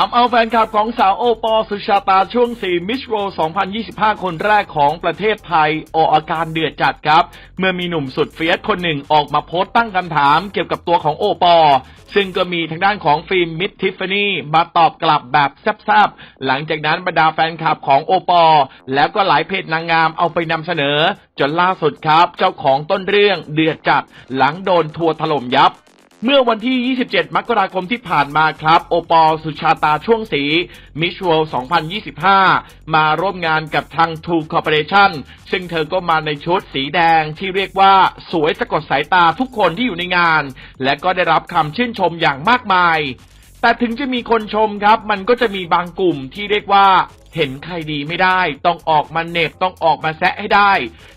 ทำเอาแฟนคลับของสาวโอปอล์สุชาตาช่วง 4 มิสโร2025 คนแรกของประเทศไทย ออกอาการเดือดจัดครับ เมื่อมีหนุ่มสุดเฟียสคนหนึ่งออกมาโพสต์ตั้งคำถามเกี่ยวกับตัวของโอปอล์ซึ่งก็มีทางด้านของฟิล์มมิดทิฟฟานี่มาตอบกลับแบบแซ่บๆ หลังจากนั้นบรรดาแฟนคลับของโอปอล์แล้วก็หลายเพจนางงามเอาไปนำเสนอ จนล่าสุดครับ เจ้าของต้นเรื่องเดือดจัด หลังโดนทัวร์ถล่มยับ เมื่อวันที่ 27 มกราคมที่ผ่านมาครับ โอปอสุชาตาช่วงสีมิชวล2025 มาร่วมงานกับทาง True Corporation ซึ่งเธอก็มาในชุดสีแดงที่เรียกว่าสวยสะกดสายตาทุกคนที่อยู่ในงาน และก็ได้รับคำชื่นชมอย่างมากมาย แต่ถึงจะมีคนชมครับ มันก็จะมีบางกลุ่มที่เรียกว่า เห็นใครดีไม่ได้ ต้องออกมาเหน็บต้องออกมาแซะให้ได้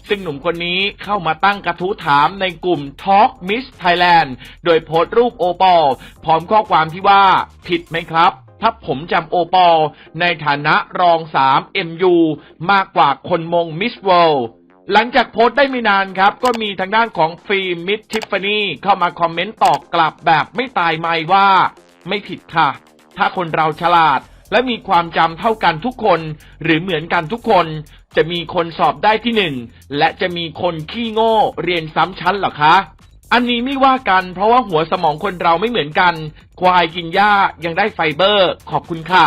ซึ่งหนุ่มคนนี้เข้ามาตั้งกระทู้ถามในกลุ่ม Talk Miss Thailand โดยโพสต์รูปโอปอลพร้อมข้อความที่ว่าผิดไหมครับถ้าผมจำโอปอลในฐานะรอง 3 MU มากกว่าคนมง Miss World หลังจากโพสต์ได้ไม่นานครับ ก็มีทางด้านของฟิล์มมิดทิฟฟานี่เข้ามาคอมเมนต์ตอบกลับแบบไม่ตายไม่ว่า ไม่ผิดค่ะ ถ้าคนเราฉลาด และมีความจำเท่ากันทุกคน หรือเหมือนกันทุกคน จะมีคนสอบได้ที่หนึ่งและจะมีคนขี้โง่เรียนซ้ำชั้นหรอคะ อันนี้ไม่ว่ากันเพราะว่าหัวสมองคนเราไม่เหมือนกัน ควายกินหญ้ายังได้ไฟเบอร์ ขอบคุณค่ะ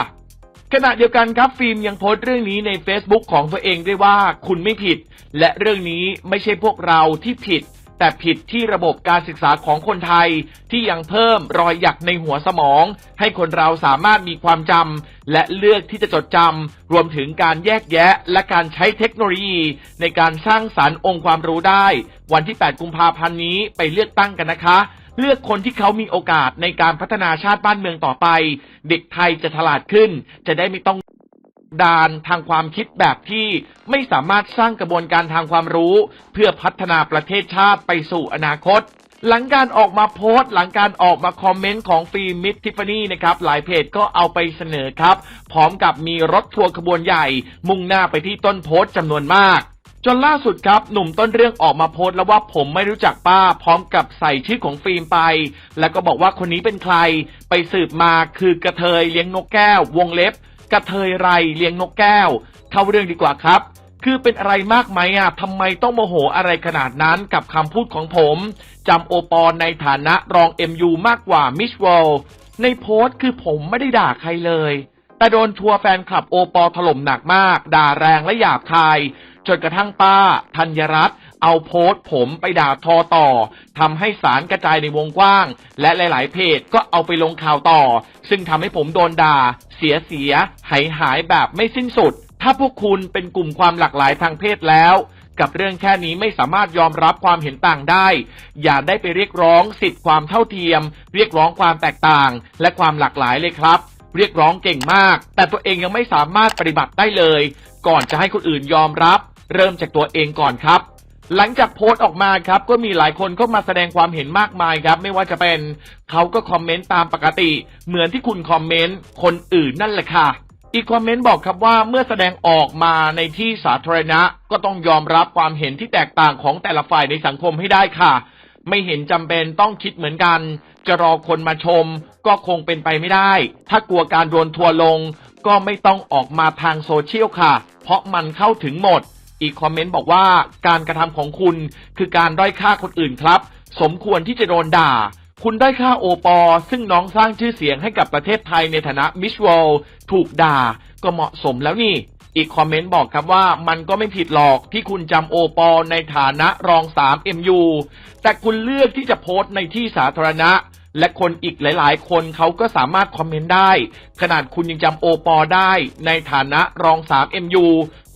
ขณะเดียวกันครับฟิล์มยังโพสต์เรื่องนี้ใน Facebook ของตัวเองด้วยว่าคุณไม่ผิด และเรื่องนี้ไม่ใช่พวกเราที่ผิด แต่ผิดที่ระบบการศึกษาของคนไทยที่ยังเพิ่มรอยหยักในหัวสมอง ให้คนเราสามารถมีความจำและเลือกที่จะจดจำรวมถึงการแยกแยะ และการใช้เทคโนโลยี ในการสร้างสารรค์องค์ความรู้ได้ วันที่ 8 กุมภาพันธ์นี้ไปเลือกตั้งกันนะคะเลือกคนที่เขามีโอกาสในการพัฒนาชาติบ้านเมืองต่อไป เด็กไทยจะฉลาดขึ้น จะได้ไม่ต้อง ดานทางความคิดแบบที่ไม่สามารถสร้างกระบวนการทางความรู้ เพื่อพัฒนาประเทศชาติไปสู่อนาคต หลังการออกมาโพสต์ หลังการออกมาคอมเมนต์ของฟิล์มมิดทิฟฟานี่นะครับหลายเพจก็เอาไปเสนอครับ พร้อมกับมีรถทัวร์ขบวนใหญ่ มุ่งหน้าไปที่ต้นโพสต์จำนวนมากจนล่าสุดครับ หนุ่มต้นเรื่องออกมาโพสต์แล้วว่าผมไม่รู้จักป้า พร้อมกับใส่ชื่อของฟิล์มไป แล้วก็บอกว่าคนนี้เป็นใคร ไปสืบมาคือกระเทยเลี้ยงนกแก้ววงเล็บ กระเทยไรเลี้ยงนกแก้ว เข้าเรื่องดีกว่าครับ คือเป็นอะไรมากไหมอะทำไมต้องโมโหอะไรขนาดนั้นกับคำพูดของผมจำโอปอลในฐานะรอง MU มากกว่ามิชวลในโพสต์คือผมไม่ได้ด่าใครเลย แต่โดนทัวร์แฟนคลับโอปอลถล่มหนักมาก ด่าแรงและหยาบคาย จนกระทั่งป้าธัญรัตน์ เอาโพสต์ผมไปด่าทอต่อทำให้สารกระจายในวงกว้าง และหลาย ๆ เพจก็เอาไปลงข่าวต่อ ซึ่งทำให้ผมโดนด่า เสียเสีย หายหายแบบไม่สิ้นสุด ถ้าพวกคุณเป็นกลุ่มความหลากหลายทางเพศแล้วกับเรื่องแค่นี้ไม่สามารถยอมรับความเห็นต่างได้ อย่าได้ไปเรียกร้องสิทธิความเท่าเทียม เรียกร้องความแตกต่าง และความหลากหลายเลยครับ เรียกร้องเก่งมาก แต่ตัวเองยังไม่สามารถปฏิบัติได้เลย ก่อนจะให้คนอื่นยอมรับ เริ่มจากตัวเองก่อนครับ หลังจากโพสต์ออกมาครับก็มีหลายคนเข้ามาแสดงความเห็นมากมายครับ ไม่ว่าจะเป็นเขาก็คอมเมนต์ตามปกติ เหมือนที่คุณคอมเมนต์คนอื่นนั่นแหละค่ะ อีกคอมเมนต์บอกครับว่าเมื่อแสดงออกมาในที่สาธารณะ ก็ต้องยอมรับความเห็นที่แตกต่างของแต่ละฝ่ายในสังคมให้ได้ค่ะ ไม่เห็นจำเป็นต้องคิดเหมือนกัน จะรอคนมาชม ก็คงเป็นไปไม่ได้ ถ้ากลัวการโดนทัวลง ก็ไม่ต้องออกมาทางโซเชียลค่ะ เพราะมันเข้าถึงหมด อีกคอมเมนต์บอกว่าการกระทำของคุณคือการด้อยค่าคนอื่นครับ สมควรที่จะโดนด่า คุณได้ค่าโอปอ ซึ่งน้องสร้างชื่อเสียงให้กับประเทศไทยในฐานะมิชวลถูกด่า ก็เหมาะสมแล้วนี่อีกคอมเมนต์บอกครับว่ามันก็ไม่ผิดหรอกที่คุณจำโอปอในฐานะรอง 3 MU แต่คุณเลือกที่จะโพสต์ในที่สาธารณะ และคนอีกหลายๆ คนเขาก็สามารถคอมเมนต์ได้ ขนาดคุณยังจำโอปอได้ ในฐานะรอง 3 MU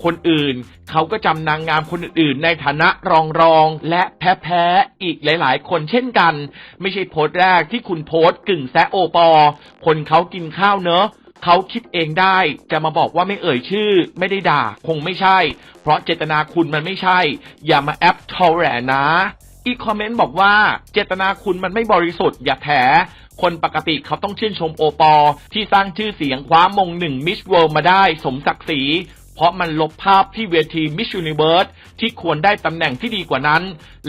คนอื่น เขาก็จำนางงามคนอื่น ๆ ในฐานะรองรอง และแพ้แพ้อีกหลาย ๆ คนเช่นกัน ไม่ใช่โพสต์แรกที่คุณโพสต์กึ่งแซะโอปอ คนเขากินข้าวเนอะเขาคิดเองได้จะมาบอกว่าไม่เอ่ยชื่อ ไม่ได้ด่า คงไม่ใช่ เพราะเจตนาคุณมันไม่ใช่ อย่ามาแอปทอแหลนะ อีกคอมเมนต์บอกว่าเจตนาคุณมันไม่บริสุทธิ์อย่าแถคนปกติเขาต้องชื่นชมโอปอ ที่สร้างชื่อเสียงคว้ามงหนึ่งมิสเวิลด์มาได้สมศักดิ์ศรีเพราะมันลบภาพที่เวทีมิส s u นิเวิร์สที่ควรได้ตำแหน่งที่ดีกว่านั้น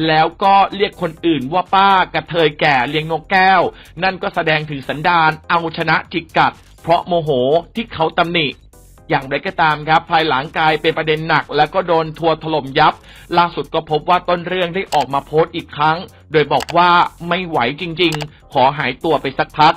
แล้วก็เรียกคนอื่นว่าป้ากระเทยแก่เลี้ยงนกแก้ว นั่นก็แสดงถึงสันดานเอาชนะจิกกัด เพราะโมโหที่เขาตำหนิ อย่างไรก็ตามครับ ภายหลังกลายเป็นประเด็นหนัก แล้วก็โดนทัวร์ถล่มยับ ล่าสุดก็พบว่าต้นเรื่องได้ออกมาโพสต์อีกครั้ง โดยบอกว่าไม่ไหวจริง ๆ ขอหายตัวไปสักพัก